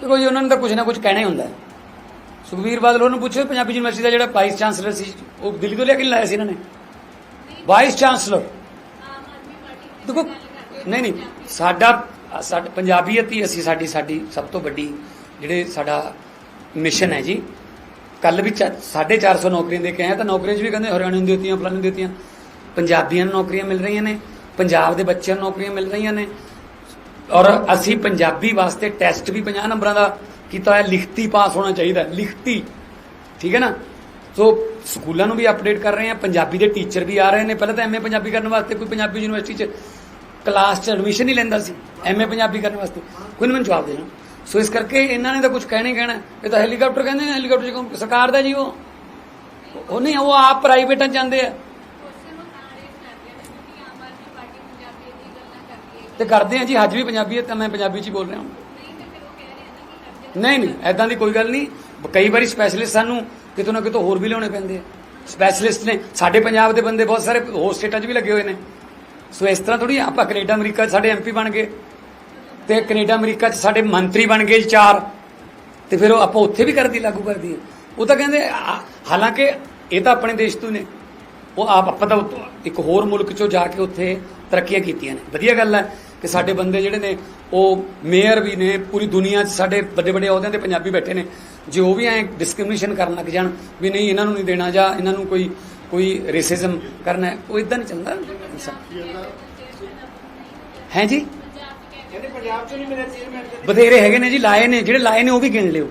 ਦੇਖੋ ਜੀ, ਉਹਨਾਂ ਨੇ ਤਾਂ ਕੁਝ ਨਾ ਕੁਝ ਕਹਿਣਾ ਹੀ ਹੁੰਦਾ ਹੈ। ਸੁਖਬੀਰ ਬਾਦਲ ਉਹਨੂੰ ਪੁੱਛੋ, ਪੰਜਾਬੀ ਯੂਨੀਵਰਸਿਟੀ ਦਾ ਜਿਹੜਾ ਵਾਈਸ ਚਾਂਸਲਰ ਸੀ, ਉਹ ਦਿੱਲੀ ਤੋਂ ਲੈ ਕੇ ਲਾਇਆ ਸੀ ਇਹਨਾਂ ਨੇ? ਵਾਈਸ ਚਾਂਸਲਰ ਦੇਖੋ, ਨਹੀਂ ਨਹੀਂ, ਸਾਡਾ ਸਾਡਾ, ਪੰਜਾਬੀਅਤ ਹੀ ਅਸੀਂ, ਸਾਡੀ ਸਾਡੀ ਸਭ ਤੋਂ ਵੱਡੀ ਜਿਹੜੇ ਸਾਡਾ ਮਿਸ਼ਨ ਹੈ ਜੀ ਕੱਲ ਵੀ 450 ਨੌਕਰੀਆਂ ਦੇ ਕੇ ਆਏ ਤਾਂ ਨੌਕਰੀਆਂ 'ਚ ਵੀ ਕਹਿੰਦੇ ਹਰਿਆਣੇ ਨੂੰ ਦਿੱਤੀਆਂ, ਫਲਾਣੇ ਨੂੰ ਦਿੱਤੀਆਂ। ਪੰਜਾਬੀਆਂ ਨੂੰ ਨੌਕਰੀਆਂ ਮਿਲ ਰਹੀਆਂ ਨੇ, ਪੰਜਾਬ ਦੇ ਬੱਚਿਆਂ ਨੂੰ ਨੌਕਰੀਆਂ ਮਿਲ ਰਹੀਆਂ ਨੇ ਔਰ ਅਸੀਂ ਪੰਜਾਬੀ ਵਾਸਤੇ ਟੈਸਟ ਵੀ 50 ਨੰਬਰਾਂ ਦਾ ਕੀਤਾ ਹੋਇਆ, ਲਿਖਤੀ ਪਾਸ ਹੋਣਾ ਚਾਹੀਦਾ, ਲਿਖਤੀ। ਠੀਕ ਹੈ ਨਾ? ਸੋ ਸਕੂਲਾਂ ਨੂੰ ਵੀ ਅਪਡੇਟ ਕਰ ਰਹੇ ਹਾਂ, ਪੰਜਾਬੀ ਦੇ ਟੀਚਰ ਵੀ ਆ ਰਹੇ ਨੇ। ਪਹਿਲਾਂ ਤਾਂ ਐਮਏ ਪੰਜਾਬੀ ਕਰਨ ਵਾਸਤੇ ਕੋਈ ਪੰਜਾਬੀ ਯੂਨੀਵਰਸਿਟੀ 'ਚ ਕਲਾਸ 'ਚ ਐਡਮਿਸ਼ਨ ਹੀ ਲੈਂਦਾ ਸੀ। ਐਮਏ ਪੰਜਾਬੀ ਕਰਨ ਵਾਸਤੇ। ਕੋਈ ਨਹੀਂ ਮੈਨੂੰ ਜਵਾਬ ਦੇਣਾ ਸੋ ਇਸ ਕਰਕੇ ਇਹਨਾਂ ਨੇ ਤਾਂ ਕੁਝ ਕਹਿਣਾ ਹੀ ਕਹਿਣਾ। ਇਹ ਤਾਂ ਹੈਲੀਕਾਪਟਰ ਕਹਿੰਦੇ ਨੇ ਹੈਲੀਕਾਪਟਰ ਸਰਕਾਰ ਦਾ ਜੀ ਉਹ। ਉਹ ਨਹੀਂ, ਉਹ ਆਪ ਪ੍ਰਾਈਵੇਟਾਂ 'ਚ ਜਾਂਦੇ ਆ। ਤੇ ਕਰਦੇ ਆ ਜੀ, ਅੱਜ ਵੀ ਪੰਜਾਬੀ ਹੈ ਤਾਂ ਮੈਂ ਪੰਜਾਬੀ 'ਚ ਹੀ ਬੋਲ ਰਿਹਾ ਹਾਂ। ਨਹੀਂ ਨਹੀਂ ਐਦਾਂ ਦੀ ਕੋਈ ਗੱਲ ਨਹੀਂ। ਕਈ ਵਾਰੀ ਸਪੈਸ਼ਲਿਸਟ ਸਾਨੂੰ ਕਿਤੋਂ ਨਾ ਕਿਤੋਂ ਹੋਰ ਵੀ ਲਿਆਉਣੇ ਪੈਂਦੇ ਆ। ਸਪੈਸ਼ਲਿਸਟ ਨੇ, ਸਾਡੇ ਪੰਜਾਬ ਦੇ ਬੰਦੇ ਬਹੁਤ ਸਾਰੇ ਹੋਰ ਸਟੇਟਾਂ 'ਚ ਵੀ ਲੱਗੇ ਹੋਏ ਨੇ। ਸੋ ਇਸ ਤਰ੍ਹਾਂ ਥੋੜੀ ਆਪਾਂ ਕੈਨੇਡਾ, ਅਮਰੀਕਾ 'ਚ ਸਾਡੇ ਐਮਪੀ ਬਣ ਗਏ। ਤੇ ਕੈਨੇਡਾ, ਅਮਰੀਕਾ 'ਚ ਸਾਡੇ ਮੰਤਰੀ ਬਣ ਗਏ ਜੀ ਚਾਰ। ਤੇ ਫਿਰ ਉਹ ਆਪਾਂ ਉੱਥੇ ਵੀ ਕਰਦੀ, ਲਾਗੂ ਕਰਦੀ ਹੈ। ਉਹ ਤਾਂ ਕਹਿੰਦੇ ਹਾਲਾਂਕਿ ਇਹ ਤਾਂ ਆਪਣੇ ਦੇਸ਼ ਤੋਂ ਨੇ। ਉਹ ਆਪ ਆਪਾਂ ਤਾਂ ਇੱਕ ਹੋਰ ਮੁਲਕ 'ਚੋਂ ਜਾ ਕੇ ਉੱਥੇ ਤਰੱਕੀਆਂ ਕੀਤੀਆਂ ਨੇ। ਵਧੀਆ ਗੱਲ ਹੈ ਕਿ ਸਾਡੇ ਬੰਦੇ ਜਿਹੜੇ ਨੇ ਉਹ ਮੇਅਰ ਵੀ ਨੇ ਪੂਰੀ ਦੁਨੀਆ 'ਚ ਸਾਡੇ ਵੱਡੇ ਵੱਡੇ ਅਹੁਦਿਆਂ ਤੇ ਪੰਜਾਬੀ ਬੈਠੇ ਨੇ। ਜੇ ਉਹ ਵੀ ਐ ਡਿਸਕ੍ਰਿਮੀਨੇਸ਼ਨ ਕਰਨ ਲੱਗ ਜਾਣ ਵੀ ਨਹੀਂ ਇਹਨਾਂ ਨੂੰ ਨਹੀਂ ਦੇਣਾ ਜਾਂ ਇਹਨਾਂ ਨੂੰ ਕੋਈ ਕੋਈ ਰੇਸਿਜ਼ਮ ਕਰਨਾ ਉਹ ਇਦਾਂ ਨਹੀਂ ਚੱਲਦਾ। ਹੈ ਜੀ? ਕਹਿੰਦੇ ਪੰਜਾਬ 'ਚ ਨਹੀਂ ਮਿਲਿਆ ਚੇਅਰਮੈਨ ਬਥੇਰੇ ਹੈਗੇ ਨੇ ਜੀ ਲਾਏ ਨੇ ਜਿਹੜੇ ਲਾਏ ਨੇ ਉਹ ਵੀ ਗਿਣ ਲਿਓ।